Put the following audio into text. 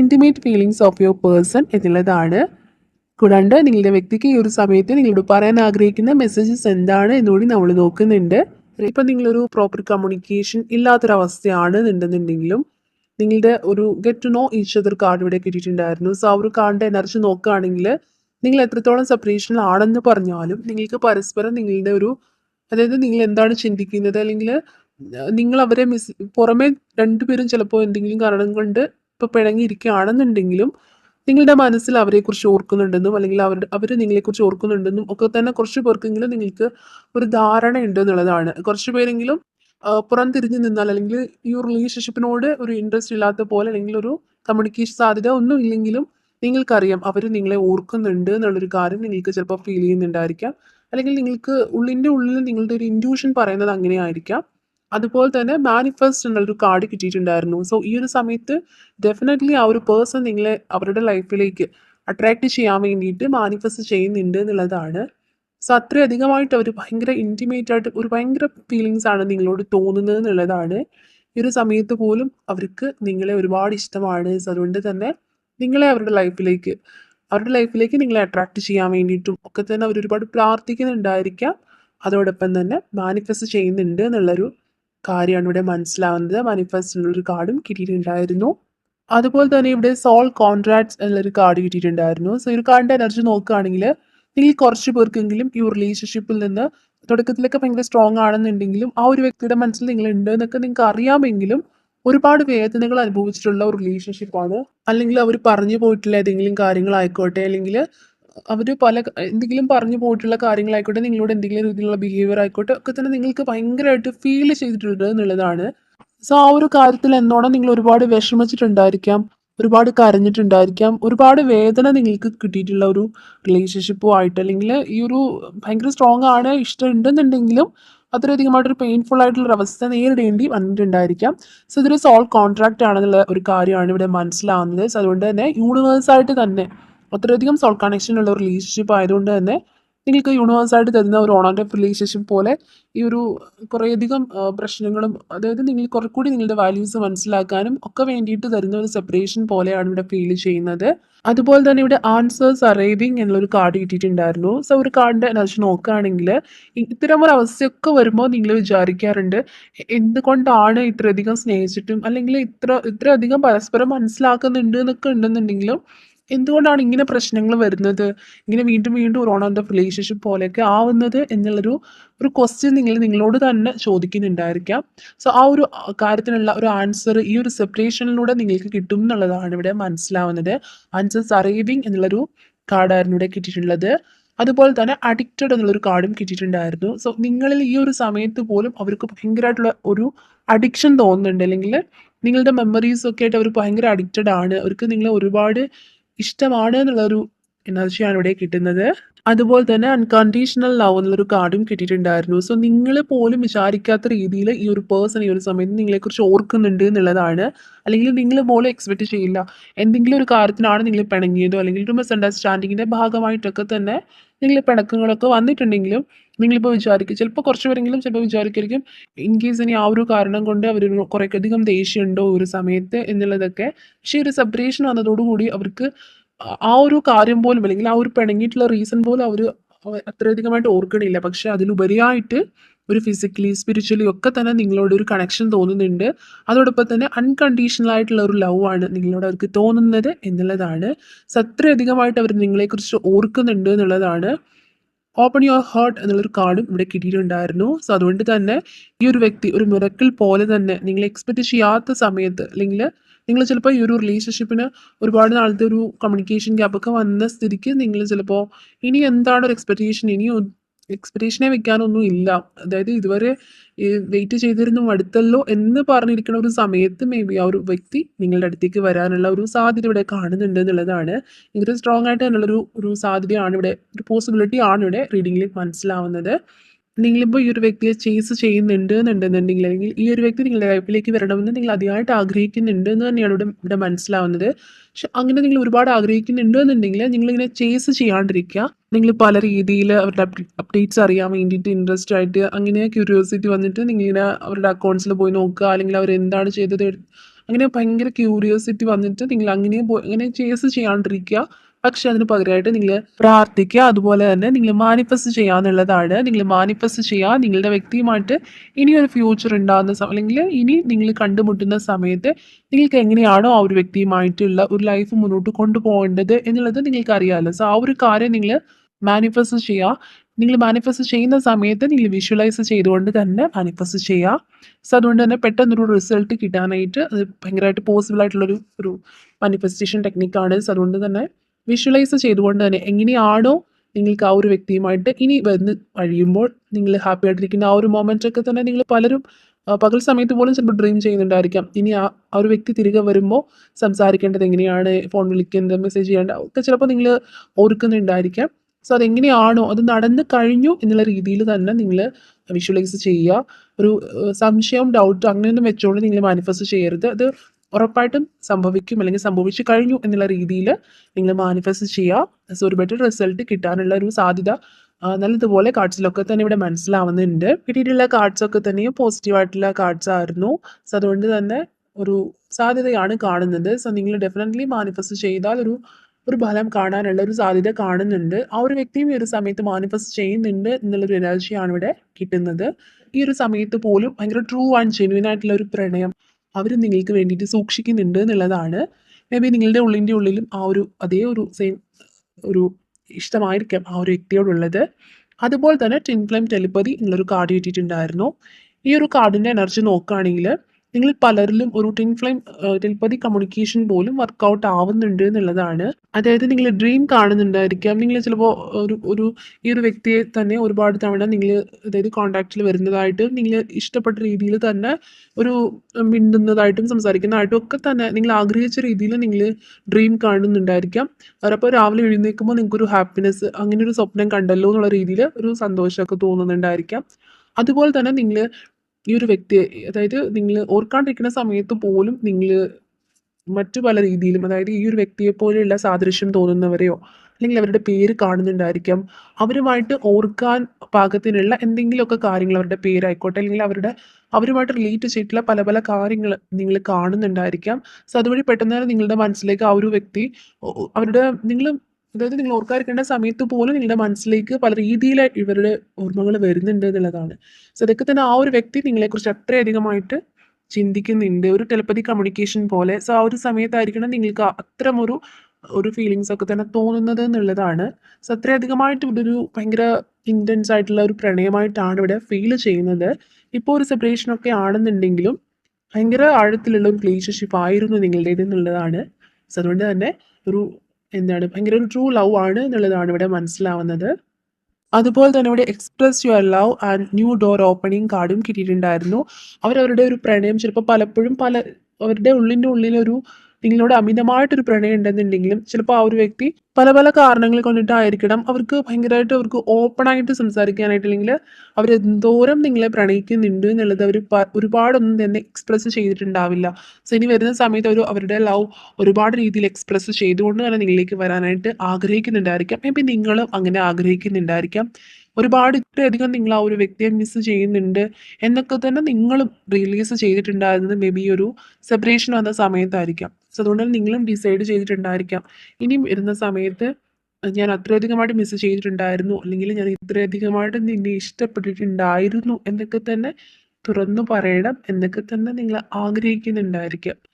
Intimate feelings of your person എന്നുള്ളതാണ്. കൂടാണ്ട് നിങ്ങളുടെ വ്യക്തിക്ക് ഈ ഒരു സമയത്ത് നിങ്ങളോട് പറയാൻ ആഗ്രഹിക്കുന്ന മെസ്സേജസ് എന്താണ് എന്നുകൂടി നമ്മൾ നോക്കുന്നുണ്ട്. ഇപ്പം നിങ്ങളൊരു പ്രോപ്പർ കമ്മ്യൂണിക്കേഷൻ ഇല്ലാത്തൊരവസ്ഥയാണ് എന്നുണ്ടെന്നുണ്ടെങ്കിലും നിങ്ങളുടെ ഒരു get to know other card ഇവിടെ കിട്ടിയിട്ടുണ്ടായിരുന്നു. സോ ആ ഒരു കാർഡിന്റെ എനർജി നോക്കുകയാണെങ്കിൽ നിങ്ങൾ എത്രത്തോളം സെപ്പറേഷനിലാണെന്ന് പറഞ്ഞാലും നിങ്ങൾക്ക് പരസ്പരം നിങ്ങളുടെ ഒരു അതായത് നിങ്ങൾ എന്താണ് ചിന്തിക്കുന്നത് അല്ലെങ്കിൽ നിങ്ങൾ അവരെ മിസ് പുറമേ രണ്ടുപേരും ചിലപ്പോൾ എന്തെങ്കിലും കാരണം കൊണ്ട് ഇപ്പോൾ പിഴങ്ങിയിരിക്കുകയാണെന്നുണ്ടെങ്കിലും നിങ്ങളുടെ മനസ്സിൽ അവരെക്കുറിച്ച് ഓർക്കുന്നുണ്ടെന്നും അല്ലെങ്കിൽ അവരുടെ അവർ നിങ്ങളെക്കുറിച്ച് ഓർക്കുന്നുണ്ടെന്നും ഒക്കെ തന്നെ കുറച്ച് പേർക്കെങ്കിലും നിങ്ങൾക്ക് ഒരു ധാരണ ഉണ്ട് എന്നുള്ളതാണ്. കുറച്ച് പേരെങ്കിലും പുറംതിരിഞ്ഞ് പുറം തിരിഞ്ഞു നിന്നാൽ അല്ലെങ്കിൽ ഈ റിലേഷൻഷിപ്പിനോട് ഒരു ഇൻട്രസ്റ്റ് ഇല്ലാത്ത പോലെ അല്ലെങ്കിൽ ഒരു കമ്മ്യൂണിക്കേഷൻ സാധ്യത ഒന്നും ഇല്ലെങ്കിലും നിങ്ങൾക്കറിയാം അവർ നിങ്ങളെ ഓർക്കുന്നുണ്ട് എന്നുള്ളൊരു കാര്യം നിങ്ങൾക്ക് ചിലപ്പോൾ ഫീൽ ചെയ്യുന്നുണ്ടായിരിക്കാം. അല്ലെങ്കിൽ നിങ്ങൾക്ക് ഉള്ളിന്റെ ഉള്ളിൽ നിങ്ങളുടെ ഒരു ഇൻഡ്യൂഷൻ പറയുന്നത് അങ്ങനെയായിരിക്കാം. അതുപോലെ തന്നെ മാനിഫെസ്റ്റ് എന്നുള്ളൊരു കാർഡ് കിട്ടിയിട്ടുണ്ടായിരുന്നു. സോ ഈ ഒരു സമയത്ത് ഡെഫിനറ്റ്ലി ആ ഒരു പേഴ്സൺ നിങ്ങളെ അവരുടെ ലൈഫിലേക്ക് അട്രാക്റ്റ് ചെയ്യാൻ വേണ്ടിയിട്ട് മാനിഫെസ്റ്റ് ചെയ്യുന്നുണ്ട് എന്നുള്ളതാണ്. സോ അത്രയധികമായിട്ട് അവർ ഭയങ്കര ഇന്റിമേറ്റ് ആയിട്ട് ഒരു ഭയങ്കര ഫീലിങ്സ് ആണ് നിങ്ങളോട് തോന്നുന്നത് എന്നുള്ളതാണ്. ഈ ഒരു സമയത്ത് പോലും അവർക്ക് നിങ്ങളെ ഒരുപാട് ഇഷ്ടമാണ്. സോ അതുകൊണ്ട് തന്നെ നിങ്ങളെ അവരുടെ ലൈഫിലേക്ക് അവരുടെ ലൈഫിലേക്ക് നിങ്ങളെ അട്രാക്റ്റ് ചെയ്യാൻ വേണ്ടിയിട്ടും ഒക്കെ തന്നെ അവർ ഒരുപാട് പ്രാർത്ഥിക്കുന്നുണ്ടായിരിക്കാം. അതോടൊപ്പം തന്നെ മാനിഫെസ്റ്റ് ചെയ്യുന്നുണ്ട് എന്നുള്ളൊരു കാര്യമാണ് ഇവിടെ മനസ്സിലാവുന്നത്. മാനിഫെസ്റ്റ് ഒരു കാർഡും കിട്ടിയിട്ടുണ്ടായിരുന്നു. അതുപോലെ തന്നെ ഇവിടെ സോൾ കോൺട്രാക്ട്സ് എന്നുള്ളൊരു കാർഡ് കിട്ടിയിട്ടുണ്ടായിരുന്നു. സോ ഒരു കാർഡിന്റെ എനർജി നോക്കുകയാണെങ്കിൽ നിങ്ങൾ കുറച്ച് പേർക്കെങ്കിലും ഈ റിലേഷൻഷിപ്പിൽ നിന്ന് തുടക്കത്തിലൊക്കെ ഭയങ്കര സ്ട്രോങ് ആണെന്നുണ്ടെങ്കിലും ആ ഒരു വ്യക്തിയുടെ മനസ്സിൽ നിങ്ങൾ ഉണ്ട് എന്നൊക്കെ നിങ്ങൾക്ക് അറിയാമെങ്കിലും ഒരുപാട് വേദനകൾ അനുഭവിച്ചിട്ടുള്ള ഒരു റിലേഷൻഷിപ്പാണ് അല്ലെങ്കിൽ അവർ പറഞ്ഞു പോയിട്ടുള്ള ഏതെങ്കിലും കാര്യങ്ങളായിക്കോട്ടെ അല്ലെങ്കിൽ അവർ പല എന്തെങ്കിലും പറഞ്ഞു പോയിട്ടുള്ള കാര്യങ്ങളായിക്കോട്ടെ നിങ്ങളോട് എന്തെങ്കിലും രീതിയിലുള്ള ബിഹേവിയർ ആയിക്കോട്ടെ ഒക്കെ തന്നെ നിങ്ങൾക്ക് ഭയങ്കരമായിട്ട് ഫീൽ ചെയ്തിട്ടുണ്ട് എന്നുള്ളതാണ്. സോ ആ ഒരു കാര്യത്തിൽ എന്നോണം നിങ്ങൾ ഒരുപാട് വിഷമിച്ചിട്ടുണ്ടായിരിക്കാം ഒരുപാട് കരഞ്ഞിട്ടുണ്ടായിരിക്കാം ഒരുപാട് വേദന നിങ്ങൾക്ക് കിട്ടിയിട്ടുള്ള ഒരു റിലേഷൻഷിപ്പും ആയിട്ട് അല്ലെങ്കിൽ ഈ ഒരു ഭയങ്കര സ്ട്രോങ് ആണ് ഇഷ്ടമുണ്ടെന്നുണ്ടെങ്കിലും അത്രയധികമായിട്ടൊരു പെയിൻഫുൾ ആയിട്ടുള്ള അവസ്ഥ നേരിടേണ്ടി വന്നിട്ടുണ്ടായിരിക്കാം. സോ ഇതൊരു സോൾ കോൺട്രാക്റ്റ് ആണെന്നുള്ള ഒരു കാര്യമാണ് ഇവിടെ മനസ്സിലാവുന്നത്. സോ അതുകൊണ്ട് തന്നെ യൂണിവേഴ്സായിട്ട് തന്നെ അത്രയധികം സോൾ കണക്ഷൻ ഉള്ള ഒരു റിലേഷൻഷിപ്പ് ആയതുകൊണ്ട് തന്നെ നിങ്ങൾക്ക് യൂണിവേഴ്സായിട്ട് തരുന്ന ഒരു ഓൺ റിലേഷൻഷിപ്പ് പോലെ ഈ ഒരു കുറേയധികം പ്രശ്നങ്ങളും അതായത് നിങ്ങൾ കുറേക്കൂടി കൂടി നിങ്ങളുടെ വാല്യൂസ് മനസ്സിലാക്കാനും ഒക്കെ വേണ്ടിയിട്ട് തരുന്ന ഒരു സെപ്പറേഷൻ പോലെയാണ് ഇവിടെ ഫീൽ ചെയ്യുന്നത്. അതുപോലെ തന്നെ ഇവിടെ ആൻസേഴ്സ് അറൈവിങ് എന്നുള്ളൊരു കാർഡ് കിട്ടിയിട്ടുണ്ടായിരുന്നു. സോ ഒരു കാർഡിന്റെ എനർജി നോക്കുകയാണെങ്കിൽ ഇത്തരം ഒരു അവസ്ഥയൊക്കെ വരുമ്പോൾ നിങ്ങൾ വിചാരിക്കാറുണ്ട് എന്തുകൊണ്ടാണ് ഇത്രയധികം സ്നേഹിച്ചിട്ടും അല്ലെങ്കിൽ ഇത്ര ഇത്രയധികം പരസ്പരം മനസ്സിലാക്കുന്നുണ്ട് എന്നൊക്കെ ഉണ്ടെന്നുണ്ടെങ്കിലും എന്തുകൊണ്ടാണ് ഇങ്ങനെ പ്രശ്നങ്ങൾ വരുന്നത്? ഇങ്ങനെ വീണ്ടും വീണ്ടും ഒരു ഓൺ ഓഫ് റിലേഷൻഷിപ്പ് പോലെയൊക്കെ ആവുന്നത് എന്നുള്ളൊരു ഒരു ക്വസ്റ്റ്യൻ നിങ്ങൾ നിങ്ങളോട് തന്നെ ചോദിക്കുന്നുണ്ടായിരിക്കാം. സോ ആ ഒരു കാര്യത്തിനുള്ള ഒരു ആൻസർ ഈ ഒരു സെപ്പറേഷനിലൂടെ നിങ്ങൾക്ക് കിട്ടും എന്നുള്ളതാണ് ഇവിടെ മനസ്സിലാവുന്നത്. ആൻസേഴ്സ് അറേവിങ് എന്നുള്ളൊരു കാർഡായിരുന്നു ഇവിടെ കിട്ടിയിട്ടുള്ളത്. അതുപോലെ തന്നെ അഡിക്റ്റഡ് എന്നുള്ളൊരു കാർഡും കിട്ടിയിട്ടുണ്ടായിരുന്നു. സോ നിങ്ങളിൽ ഈ ഒരു സമയത്ത് പോലും അവർക്ക് ഭയങ്കരമായിട്ടുള്ള ഒരു അഡിക്ഷൻ തോന്നുന്നുണ്ട്. അല്ലെങ്കിൽ നിങ്ങളുടെ മെമ്മറീസ് ഒക്കെ ആയിട്ട് അവർ ഭയങ്കര അഡിക്റ്റഡ് ആണ്. അവർക്ക് നിങ്ങളെ ഒരുപാട് ഇഷ്ടമാണ് എന്നുള്ളൊരു എനർജിയാണ് ഇവിടെ കിട്ടുന്നത്. അതുപോലെ തന്നെ അൺകണ്ടീഷണൽ ലവ് എന്നുള്ളൊരു കാർഡും കിട്ടിയിട്ടുണ്ടായിരുന്നു. സോ നിങ്ങൾ പോലും വിചാരിക്കാത്ത രീതിയിൽ ഈ ഒരു പേഴ്സൺ ഈ ഒരു സമയത്ത് നിങ്ങളെക്കുറിച്ച് ഓർക്കുന്നുണ്ട് എന്നുള്ളതാണ്. അല്ലെങ്കിൽ നിങ്ങൾ പോലും എക്സ്പെക്ട് ചെയ്യില്ല. എന്തെങ്കിലും ഒരു കാര്യത്തിനാണ് നിങ്ങൾ പിണങ്ങിയതോ അല്ലെങ്കിൽ ഒരു മിസ് അണ്ടർസ്റ്റാൻഡിങ്ങിന്റെ ഭാഗമായിട്ടൊക്കെ തന്നെ നിങ്ങൾ പിണക്കങ്ങളൊക്കെ വന്നിട്ടുണ്ടെങ്കിലും നിങ്ങളിപ്പോൾ വിചാരിക്കും ചിലപ്പോൾ കുറച്ച് പേരെങ്കിലും ചിലപ്പോൾ വിചാരിക്കായിരിക്കും ഇൻ കേസ് ഇനി ആ ഒരു കാരണം കൊണ്ട് അവർ കുറേ അധികം ദേഷ്യമുണ്ടോ ഒരു സമയത്ത്? എന്നുള്ളതൊക്കെ. പക്ഷേ ഒരു സെപ്പറേഷൻ വന്നതോടുകൂടി അവർക്ക് ആ- ഒരു കാര്യം പോലും അല്ലെങ്കിൽ ആ ഒരു പിണങ്ങിയിട്ടുള്ള റീസൺ പോലും അവർ അത്രയധികമായിട്ട് ഓർക്കണില്ല. പക്ഷെ അതിലുപരിയായിട്ട് ഒരു ഫിസിക്കലി സ്പിരിച്വലി ഒക്കെ തന്നെ നിങ്ങളോട് ഒരു കണക്ഷൻ തോന്നുന്നുണ്ട്. അതോടൊപ്പം തന്നെ അൺകണ്ടീഷണൽ ആയിട്ടുള്ള ഒരു ലവ് ആണ് നിങ്ങളോട് അവർക്ക് തോന്നുന്നത് എന്നുള്ളതാണ്. സത്രയധികമായിട്ട് അവർ നിങ്ങളെക്കുറിച്ച് ഓർക്കുന്നുണ്ട് എന്നുള്ളതാണ്. ഓപ്പൺ യുവർ ഹാർട്ട് എന്നുള്ളൊരു കാർഡും ഇവിടെ കിട്ടിയിട്ടുണ്ടായിരുന്നു. സോ അതുകൊണ്ട് തന്നെ ഈ ഒരു വ്യക്തി ഒരു മുരക്കിൽ പോലെ തന്നെ നിങ്ങൾ എക്സ്പെക്ട് ചെയ്യാത്ത സമയത്ത് അല്ലെങ്കിൽ നിങ്ങൾ ചിലപ്പോൾ ഈ ഒരു റിലേഷൻഷിപ്പിന് ഒരുപാട് നാളത്തെ ഒരു കമ്മ്യൂണിക്കേഷൻ ഗ്യാപ്പൊക്കെ വന്ന സ്ഥിതിക്ക് നിങ്ങൾ ചിലപ്പോൾ ഇനി എന്താണ് ഒരു എക്സ്പെക്റ്റേഷൻ ഇനി എക്സ്പെക്റ്റേഷനെ വെക്കാനൊന്നും ഇല്ല. അതായത് ഇതുവരെ വെയിറ്റ് ചെയ്തിരുന്നു അടുത്തല്ലോ എന്ന് പറഞ്ഞിരിക്കുന്ന ഒരു സമയത്ത് മേ ബി ആ ഒരു വ്യക്തി നിങ്ങളുടെ അടുത്തേക്ക് വരാനുള്ള ഒരു സാധ്യത ഇവിടെ കാണുന്നുണ്ട് എന്നുള്ളതാണ്. ഇതൊരു സ്ട്രോങ് ആയിട്ട് തന്നെയുള്ളൊരു ഒരു സാധ്യതയാണ് ഇവിടെ ഒരു പോസിബിലിറ്റി ആണ് ഇവിടെ റീഡിങ്ങിൽ മനസ്സിലാവുന്നത്. നിങ്ങളിപ്പോൾ ഈ ഒരു വ്യക്തിയെ ചേസ് ചെയ്യുന്നുണ്ട് എന്നുണ്ടെന്നുണ്ടെങ്കിൽ അല്ലെങ്കിൽ ഈ ഒരു വ്യക്തി നിങ്ങളുടെ ലൈഫിലേക്ക് വരണമെന്ന് നിങ്ങൾ അതിയായിട്ട് ആഗ്രഹിക്കുന്നുണ്ട് എന്ന് തന്നെയാണ് ഇവിടെ ഇവിടെ മനസ്സിലാവുന്നത്. പക്ഷെ അങ്ങനെ നിങ്ങൾ ഒരുപാട് ആഗ്രഹിക്കുന്നുണ്ട് എന്നുണ്ടെങ്കിൽ നിങ്ങളിങ്ങനെ ചേസ് ചെയ്യാണ്ടിരിക്കുക. നിങ്ങൾ പല രീതിയിൽ അവരുടെ അപ്ഡേറ്റ്സ് അറിയാൻ വേണ്ടിയിട്ട് ഇൻട്രസ്റ്റ് ആയിട്ട് അങ്ങനെ ക്യൂരിയോസിറ്റി വന്നിട്ട് നിങ്ങളിങ്ങനെ അവരുടെ അക്കൗണ്ട്സിൽ പോയി നോക്കുക. അല്ലെങ്കിൽ അവർ എന്താണ് ചെയ്തത്? അങ്ങനെ ഭയങ്കര ക്യൂരിയോസിറ്റി വന്നിട്ട് നിങ്ങൾ അങ്ങനെ പോയി അങ്ങനെ ചേസ് ചെയ്യാണ്ടിരിക്കുക. പക്ഷെ അതിന് പകരമായിട്ട് നിങ്ങൾ പ്രാർത്ഥിക്കുക. അതുപോലെ തന്നെ നിങ്ങൾ മാനിഫെസ്റ്റ് ചെയ്യാന്നുള്ളതാണ് നിങ്ങൾ മാനിഫെസ്റ്റ് ചെയ്യുക. നിങ്ങളുടെ വ്യക്തിയുമായിട്ട് ഇനി ഒരു ഫ്യൂച്ചർ ഉണ്ടാകുന്ന അല്ലെങ്കിൽ ഇനി നിങ്ങൾ കണ്ടുമുട്ടുന്ന സമയത്ത് നിങ്ങൾക്ക് എങ്ങനെയാണോ ആ ഒരു വ്യക്തിയുമായിട്ടുള്ള ഒരു ലൈഫ് മുന്നോട്ട് കൊണ്ടുപോകേണ്ടത് എന്നുള്ളത് നിങ്ങൾക്ക് അറിയാമല്ലോ സോ ആ ഒരു കാര്യം നിങ്ങൾ മാനിഫെസ്റ്റ് ചെയ്യുക. നിങ്ങൾ മാനിഫെസ്റ്റ് ചെയ്യുന്ന സമയത്ത് നിങ്ങൾ വിഷ്വലൈസ് ചെയ്തുകൊണ്ട് തന്നെ മാനിഫെസ്റ്റ് ചെയ്യുക. സോ അതുകൊണ്ട് തന്നെ പെട്ടെന്നൊരു റിസൾട്ട് കിട്ടാനായിട്ട് അത് ഭയങ്കരമായിട്ട് പോസിബിൾ ആയിട്ടുള്ളൊരു ഒരു മാനിഫെസ്റ്റേഷൻ ടെക്നിക്കാണ് സോ അതുകൊണ്ട് തന്നെ വിഷ്വലൈസ് ചെയ്തുകൊണ്ട് തന്നെ എങ്ങനെയാണോ നിങ്ങൾക്ക് ആ ഒരു വ്യക്തിയുമായിട്ട് ഇനി വന്ന് കഴിയുമ്പോൾ നിങ്ങൾ ഹാപ്പി ആയിട്ടിരിക്കുന്ന ആ ഒരു മൊമെന്റ് ഒക്കെ തന്നെ നിങ്ങൾ പലരും പകൽ സമയത്ത് പോലും ചിലപ്പോൾ ഡ്രീം ചെയ്യുന്നുണ്ടായിരിക്കാം. ഇനി ആ ഒരു വ്യക്തി തിരികെ വരുമ്പോൾ സംസാരിക്കേണ്ടത് എങ്ങനെയാണ് ഫോൺ വിളിക്കേണ്ടത് മെസ്സേജ് ചെയ്യേണ്ടത് ഒക്കെ ചിലപ്പോൾ നിങ്ങൾ ഓർക്കുന്നുണ്ടായിരിക്കാം. സോ അതെങ്ങനെയാണോ അത് നടന്നു കഴിഞ്ഞു എന്നുള്ള രീതിയിൽ തന്നെ നിങ്ങൾ വിഷ്വലൈസ് ചെയ്യുക. ഒരു സംശയം ഡൗട്ട് അങ്ങനെയൊന്നും വെച്ചുകൊണ്ട് നിങ്ങൾ മാനിഫെസ്റ്റ് ചെയ്യരുത്. അത് ഉറപ്പായിട്ടും സംഭവിക്കും അല്ലെങ്കിൽ സംഭവിച്ചു കഴിഞ്ഞു എന്നുള്ള രീതിയിൽ നിങ്ങൾ മാനിഫെസ്റ്റ് ചെയ്യുക സോ ഒരു ബെറ്റർ റിസൾട്ട് കിട്ടാനുള്ള ഒരു സാധ്യത നല്ലതുപോലെ കാർഡ്സിലൊക്കെ തന്നെ ഇവിടെ മനസ്സിലാവുന്നുണ്ട്. കിട്ടിയിട്ടുള്ള കാർഡ്സൊക്കെ തന്നെയും പോസിറ്റീവ് ആയിട്ടുള്ള കാർഡ്സ് ആയിരുന്നു. സോ അതുകൊണ്ട് തന്നെ ഒരു സാധ്യതയാണ് കാണുന്നത്. സോ നിങ്ങൾ ഡെഫിനറ്റ്ലി മാനിഫെസ്റ്റ് ചെയ്താൽ ഒരു ഒരു ഫലം കാണാനുള്ള ഒരു സാധ്യത കാണുന്നുണ്ട്. ആ ഒരു വ്യക്തിയും ഈ ഒരു സമയത്ത് മാനിഫെസ്റ്റ് ചെയ്യുന്നുണ്ട് എന്നുള്ളൊരു എനർജിയാണ് ഇവിടെ കിട്ടുന്നത്. ഈ ഒരു സമയത്ത് പോലും ഭയങ്കര ട്രൂ ആൻഡ് ജെന്യൂൻ ആയിട്ടുള്ള ഒരു പ്രണയം അവർ നിങ്ങൾക്ക് വേണ്ടിയിട്ട് സൂക്ഷിക്കുന്നുണ്ട് എന്നുള്ളതാണ്. മേ ബി നിങ്ങളുടെ ഉള്ളിന്റെ ഉള്ളിലും ആ ഒരു അതേ ഒരു സെയിം ഒരു ഇഷ്ടമായിരിക്കാം ആ ഒരു വ്യക്തിയോടുള്ളത്. അതുപോലെ തന്നെ ടിൻ ഫ്ലെയിം ടെലിപ്പതി എന്നുള്ളൊരു കാർഡ് കിട്ടിയിട്ടുണ്ടായിരുന്നു. ഈ ഒരു കാർഡിന്റെ എനർജി നോക്കുകയാണെങ്കിൽ നിങ്ങൾ പലരിലും ഒരു ടിൻ ഫ്ലൈം ടെലിപ്പതി കമ്മ്യൂണിക്കേഷൻ പോലും വർക്കൗട്ട് ആവുന്നുണ്ട് എന്നുള്ളതാണ്. അതായത് നിങ്ങൾ ഡ്രീം കാണുന്നുണ്ടായിരിക്കാം. നിങ്ങൾ ചിലപ്പോൾ ഒരു ഒരു ഈ ഒരു വ്യക്തിയെ തന്നെ ഒരുപാട് തവണ നിങ്ങൾ അതായത് കോണ്ടാക്റ്റിൽ വരുന്നതായിട്ടും നിങ്ങൾ ഇഷ്ടപ്പെട്ട രീതിയിൽ തന്നെ ഒരു മിണ്ടുന്നതായിട്ടും സംസാരിക്കുന്നതായിട്ടും ഒക്കെ തന്നെ നിങ്ങൾ ആഗ്രഹിച്ച രീതിയിൽ നിങ്ങൾ ഡ്രീം കാണുന്നുണ്ടായിരിക്കാം. അവരപ്പോൾ രാവിലെ എഴുന്നേൽക്കുമ്പോൾ നിങ്ങൾക്കൊരു ഹാപ്പിനെസ് അങ്ങനെ ഒരു സ്വപ്നം കണ്ടല്ലോ എന്നുള്ള രീതിയിൽ ഒരു സന്തോഷമൊക്കെ തോന്നുന്നുണ്ടായിരിക്കാം. അതുപോലെ തന്നെ നിങ്ങൾ ഈ ഒരു വ്യക്തിയെ അതായത് നിങ്ങൾ ഓർക്കാണ്ടിരിക്കുന്ന സമയത്ത് പോലും നിങ്ങൾ മറ്റു പല രീതിയിലും അതായത് ഈ ഒരു വ്യക്തിയെ പോലെയുള്ള സാദൃശ്യം തോന്നുന്നവരെയോ അല്ലെങ്കിൽ അവരുടെ പേര് കാണുന്നുണ്ടായിരിക്കാം അവരുമായിട്ട് ഓർക്കാൻ പാകത്തിനുള്ള എന്തെങ്കിലുമൊക്കെ കാര്യങ്ങൾ അവരുടെ പേരായിക്കോട്ടെ അല്ലെങ്കിൽ അവരുടെ അവരുമായിട്ട് റിലേറ്റ് ചെയ്തിട്ടുള്ള പല പല കാര്യങ്ങൾ നിങ്ങൾ കാണുന്നുണ്ടായിരിക്കാം. സോ അതുവഴി പെട്ടെന്ന് നിങ്ങളുടെ മനസ്സിലേക്ക് ആ ഒരു വ്യക്തി അവരുടെ നിങ്ങൾ അതായത് നിങ്ങൾ ഓർക്കാതിരിക്കേണ്ട സമയത്ത് പോലും നിങ്ങളുടെ മനസ്സിലേക്ക് പല രീതിയിൽ ഇവരുടെ ഓർമ്മകൾ വരുന്നുണ്ട് എന്നുള്ളതാണ്. സോ അതൊക്കെ തന്നെ ആ ഒരു വ്യക്തി നിങ്ങളെക്കുറിച്ച് അത്രയധികമായിട്ട് ചിന്തിക്കുന്നുണ്ട്. ഒരു ടെലപ്പതി കമ്മ്യൂണിക്കേഷൻ പോലെ. സോ ആ ഒരു സമയത്തായിരിക്കണം നിങ്ങൾക്ക് അത്തരം ഒരു ഒരു ഫീലിങ്സ് ഒക്കെ തന്നെ തോന്നുന്നത് എന്നുള്ളതാണ്. സോ അത്രയധികമായിട്ട് ഇതൊരു ഭയങ്കര ഇന്റൻസ് ആയിട്ടുള്ള ഒരു പ്രണയമായിട്ടാണ് ഇവിടെ ഫീൽ ചെയ്യുന്നത്. ഇപ്പോൾ ഒരു സെപ്പറേഷൻ ഒക്കെ ആണെന്നുണ്ടെങ്കിലും ഭയങ്കര ആഴത്തിലുള്ള ഒരു റിലേഷൻഷിപ്പ് ആയിരുന്നു നിങ്ങളുടേത് എന്നുള്ളതാണ്. സോ അതുകൊണ്ട് തന്നെ ഒരു എന്താണ്? ഭയങ്കര ഒരു ട്രൂ ലവ് ആണ് എന്നുള്ളതാണ് ഇവിടെ മനസ്സിലാവുന്നത്. അതുപോലെ തന്നെ ഇവിടെ express your love and new door opening കാർഡും കിട്ടിയിട്ടുണ്ടായിരുന്നു. അവരവരുടെ ഒരു പ്രണയം ചിലപ്പോൾ പലപ്പോഴും പല അവരുടെ ഉള്ളിന്റെ ഉള്ളിലൊരു നിങ്ങളോട് അമിതമായിട്ടൊരു പ്രണയം ഉണ്ടെന്നുണ്ടെങ്കിലും ചിലപ്പോൾ ആ ഒരു വ്യക്തി പല പല കാരണങ്ങൾ കൊണ്ടിട്ടായിരിക്കണം അവർക്ക് ഭയങ്കരമായിട്ട് അവർക്ക് ഓപ്പൺ ആയിട്ട് സംസാരിക്കാനായിട്ട് അല്ലെങ്കിൽ അവർ എന്തോരം നിങ്ങളെ പ്രണയിക്കുന്നുണ്ട് എന്നുള്ളത് അവർ ഒരുപാടൊന്നും തന്നെ എക്സ്പ്രസ് ചെയ്തിട്ടുണ്ടാവില്ല. സോ ഇനി വരുന്ന സമയത്ത് അവർ അവരുടെ ലവ് ഒരുപാട് രീതിയിൽ എക്സ്പ്രസ് ചെയ്തുകൊണ്ട് തന്നെ നിങ്ങളിലേക്ക് വരാനായിട്ട് ആഗ്രഹിക്കുന്നുണ്ടായിരിക്കാം. മേ ബി നിങ്ങളും അങ്ങനെ ആഗ്രഹിക്കുന്നുണ്ടായിരിക്കാം. ഒരുപാട് ഇത്രയധികം നിങ്ങൾ ആ ഒരു വ്യക്തിയെ മിസ് ചെയ്യുന്നുണ്ട് എന്നൊക്കെ തന്നെ നിങ്ങളും റിലീസ് ചെയ്തിട്ടുണ്ടായിരുന്നത് മേ ബി ഒരു സെപ്പറേഷൻ വന്ന സമയത്തായിരിക്കാം. സോ അതുകൊണ്ട് തന്നെ നിങ്ങളും ഡിസൈഡ് ചെയ്തിട്ടുണ്ടായിരിക്കാം. ഇനിയും വരുന്ന സമയത്ത് ഞാൻ അത്രയധികമായിട്ട് മിസ് ചെയ്തിട്ടുണ്ടായിരുന്നു. അല്ലെങ്കിൽ ഞാൻ ഇത്രയധികമായിട്ട് നിന്നെ ഇഷ്ടപ്പെട്ടിട്ടുണ്ടായിരുന്നു എന്നൊക്കെ തന്നെ തുറന്നു പറയണം എന്നൊക്കെ തന്നെ നിങ്ങൾ ആഗ്രഹിക്കുന്നുണ്ടായിരിക്കാം.